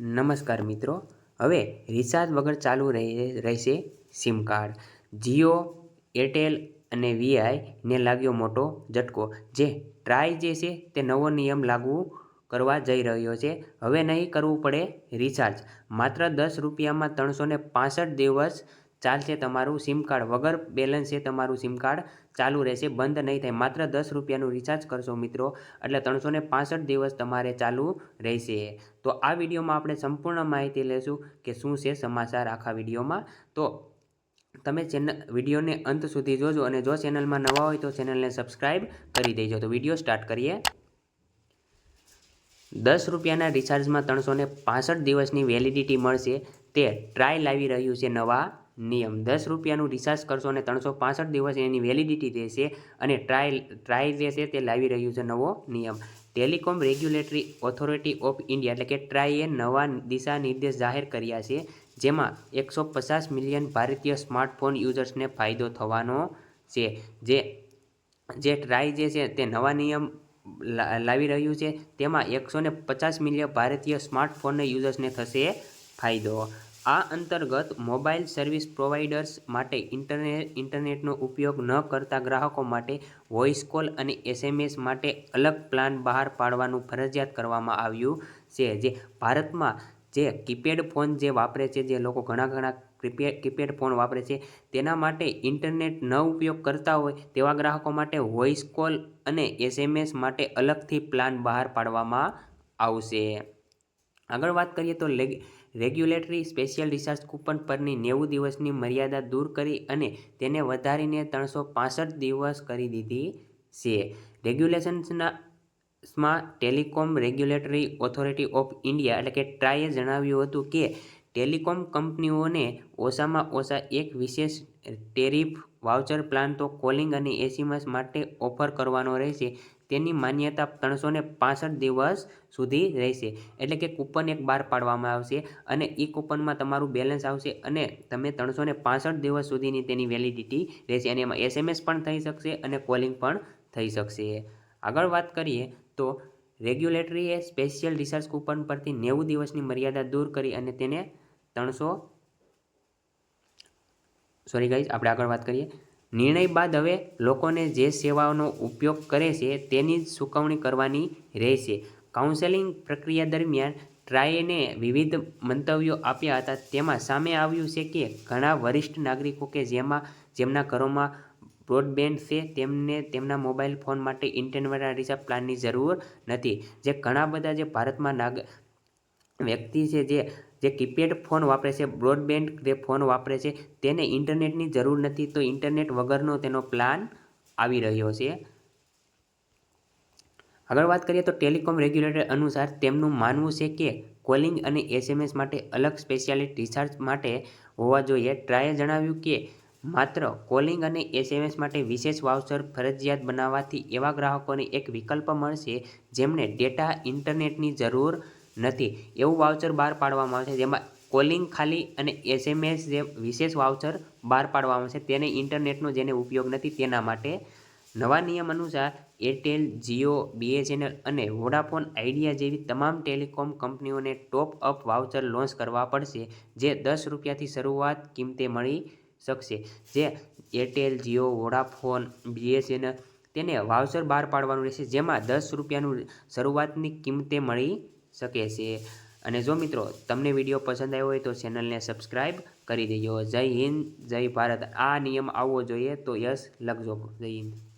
નમસ્કાર મિત્રો. હવે રિચાર્જ વગર ચાલુ રહે, રહેશે સિમ કાર્ડ. જીઓ, એરટેલ અને વીઆઈને લાગ્યો મોટો ઝટકો. જે ટ્રાય જે છે તે નવો નિયમ લાગુ કરવા જઈ રહ્યો છે. હવે નહીં કરવું પડે રિચાર્જ માત્ર દસ રૂપિયામાં ત્રણસો ને દિવસ ચાલશે તમારું સિમ કાર્ડ. વગર બેલેન્સે તમારું સિમ કાર્ડ ચાલુ રહેશે, બંધ નહીં થાય. માત્ર દસ રૂપિયાનું રિચાર્જ કરશો મિત્રો, એટલે ત્રણસો પાસઠ દિવસ તમારે ચાલુ રહેશે. તો આ વિડીયોમાં આપણે સંપૂર્ણ માહિતી લેશું કે શું છે સમાચાર આખા વિડીયોમાં. તો તમે ચેનલ વિડીયોને અંત સુધી જોજો અને જો ચેનલમાં નવા હોય તો ચેનલને સબસ્ક્રાઈબ કરી દેજો. તો વીડિયો સ્ટાર્ટ કરીએ. દસ રૂપિયાના રિચાર્જમાં ત્રણસો ને દિવસની વેલિડિટી મળશે. તે ટ્રાય લાવી રહ્યું છે નવા નિયમ. દસ રૂપિયાનું રિચાર્જ કરશો અને ત્રણસો પાસઠ દિવસ એની વેલિડિટી રહેશે અને ટ્રાય ટ્રાય જે છે તે લાવી રહ્યું છે નવો નિયમ. Telecom regulatory authority of India એટલે કે ટ્રાઈએ નવા દિશા નિર્દેશ જાહેર કર્યા છે, જેમાં એકસો પચાસ મિલિયન ભારતીય સ્માર્ટફોન યુઝર્સને ફાયદો થવાનો છે. જે જે ટ્રાય જે છે તે નવા નિયમ લાવી રહ્યું છે, તેમાં એકસો ને પચાસ મિલિયન ભારતીય સ્માર્ટફોનના યુઝર્સને થશે ફાયદો. આ અંતર્ગત મોબાઈલ સર્વિસ પ્રોવાઈડર્સ માટે ઇન્ટરનેટ ઇન્ટરનેટનો ઉપયોગ ન કરતા ગ્રાહકો માટે વોઇસ કોલ અને એસએમએસ માટે અલગ પ્લાન બહાર પાડવાનું ફરજિયાત કરવામાં આવ્યું છે. જે ભારતમાં જે કીપેડ ફોન જે વાપરે છે, જે લોકો ઘણા ઘણા કીપેડ કીપેડ ફોન વાપરે છે, તેના માટે ઇન્ટરનેટ ન ઉપયોગ કરતા હોય તેવા ગ્રાહકો માટે વોઇસ કોલ અને એસએમએસ માટે અલગથી પ્લાન બહાર પાડવામાં આવશે. આગળ વાત કરીએ તો રેગ્યુલેટરી સ્પેશિયલ રિચાર્જ કૂપન પરની નેવું દિવસની મર્યાદા દૂર કરી અને તેને વધારીને ત્રણસો પાસઠ દિવસ કરી દીધી છે. રેગ્યુલેશન્સના સ્માં telecom regulatory authority of India એટલે કે ટ્રાઈએ જણાવ્યું હતું કે ટેલિકોમ કંપનીઓને ઓછામાં ઓછા એક વિશેષ ટેરિફ વાઉચર પ્લાન તો કોલિંગ અને એસએમએસ માટે ઓફર કરવાનો રહેશે. તેની માન્યતા ત્રણસો ને દિવસ સુધી રહેશે. એટલે કે કૂપન એક બહાર પાડવામાં આવશે અને એ કૂપનમાં તમારું બેલેન્સ આવશે અને તમે ત્રણસો દિવસ સુધીની તેની વેલિડિટી રહેશે અને એમાં એસએમએસ પણ થઈ શકશે અને કોલિંગ પણ થઈ શકશે. આગળ વાત કરીએ તો રેગ્યુલેટરીએ સ્પેશિયલ રિસર્ચ કૂપન પરથી નેવું દિવસની મર્યાદા દૂર કરી અને તેને ત્રણસો સોરી ગાઈઝ, આપણે આગળ વાત કરીએ. નિર્ણય બાદ હવે લોકોને જે સેવાઓનો ઉપયોગ કરે છે તેની જ ચૂકવણી કરવાની રહેશે. કાઉન્સેલિંગ પ્રક્રિયા દરમિયાન ટ્રાયને વિવિધ મંતવ્યો આપ્યા હતા. તેમાં સામે આવ્યું છે કે ઘણા વરિષ્ઠ નાગરિકો કે જેમાં, જેમના ઘરોમાં બ્રોડબેન્ડ છે, તેમને તેમના મોબાઈલ ફોન માટે ઇન્ટરનેટ રિચાર્જ પ્લાનની જરૂર નથી. જે ઘણા બધા જે ભારતમાં નાગ, વ્યક્તિ છે જે જે કીપેડ ફોન વાપરે છે, બ્રોડબેન્ડ જે ફોન વાપરે છે, તેને ઇન્ટરનેટની જરૂર નથી. તો ઇન્ટરનેટ વગરનો તેનો પ્લાન આવી રહ્યો છે. આગળ વાત કરીએ તો ટેલિકોમ રેગ્યુલેટર અનુસાર તેમનું માનવું છે કે કોલિંગ અને એસએમએસ માટે અલગ સ્પેશિયાલિટી રિચાર્જ માટે હોવા જોઈએ. ટ્રાયે જણાવ્યું કે માત્ર કોલિંગ અને એસએમએસ માટે વિશેષ વાઉચર ફરજિયાત બનાવવાથી એવા ગ્રાહકોને એક વિકલ્પ મળશે જેમને ડેટા ઇન્ટરનેટની જરૂર નથી. એવું વાઉચર બહાર પાડવામાં આવશે જેમાં કોલિંગ ખાલી અને એસએમએસ જે વિશેષ વાઉચર બહાર પાડવામાં આવશે તેને ઇન્ટરનેટનો જેને ઉપયોગ નથી, તેના માટે નવા નિયમ અનુસાર એરટેલ, જીઓ, બીએસએનએલ અને વોડાફોન આઈડિયા જેવી તમામ ટેલિકોમ કંપનીઓને ટોપ અપ વાઉચર લોન્ચ કરવા પડશે, જે દસ રૂપિયાથી શરૂઆત કિંમતે મળી શકશે. જે એરટેલ, જીઓ, વોડાફોન, બીએસએનએલ તેને વાઉચર બહાર પાડવાનું રહેશે, જેમાં દસ રૂપિયાનું શરૂઆતની કિંમતે મળી શકે છે. અને જો મિત્રો તમને વીડિયો પસંદ આવ્યો હોય તો ચેનલને સબસ્ક્રાઈબ કરી દેજો. જય હિન્દ, જય ભારત. આ નિયમ આવવો જોઈએ તો યસ લખજો. જય હિન્દ.